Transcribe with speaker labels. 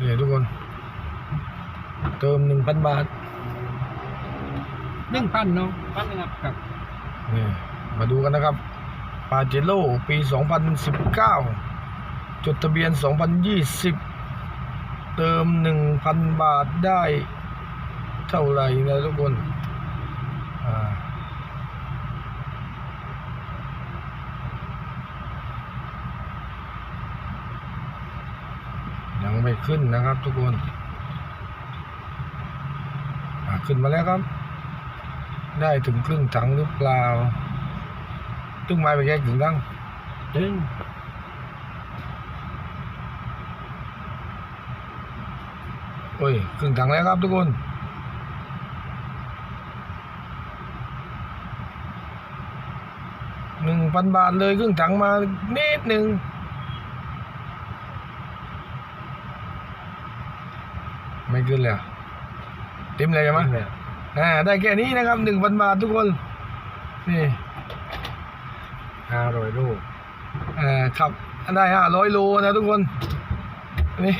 Speaker 1: นี่ทุกคน เติมหนึ่งพันบาท
Speaker 2: หนึ่งพันเนาะพันหนึงครับครับ
Speaker 1: นี่มาดูกันนะครับปาเจโร่ปี 2019 จดทะเบียน 2020 เติม 1,000 บาทได้เท่าไหร่นะทุกคนอ่า ไม่ขึ้นนะครับ ทุกคนอ่าขึ้นมาแล้วครับ ได้ถึงครึ่งถังหรือเปล่าตึ้งไม้ไปแค่ถึงถัง
Speaker 2: ถึง
Speaker 1: โอ้ยครึ่งถังแล้วครับทุกคนหนึ่งพันบาทเลยครึ่งถังมานิดหนึ่ง ไม่ขึ้นเลยอะเต็มเลยใช่ไหม
Speaker 2: เลย
Speaker 1: อ่าได้แค่นี้นะครับหนึ่งพันบาททุกคน นี่
Speaker 2: ห้าร้อยลูก
Speaker 1: อ่าขับได้ห้าร้อยโลนะทุกคน นี่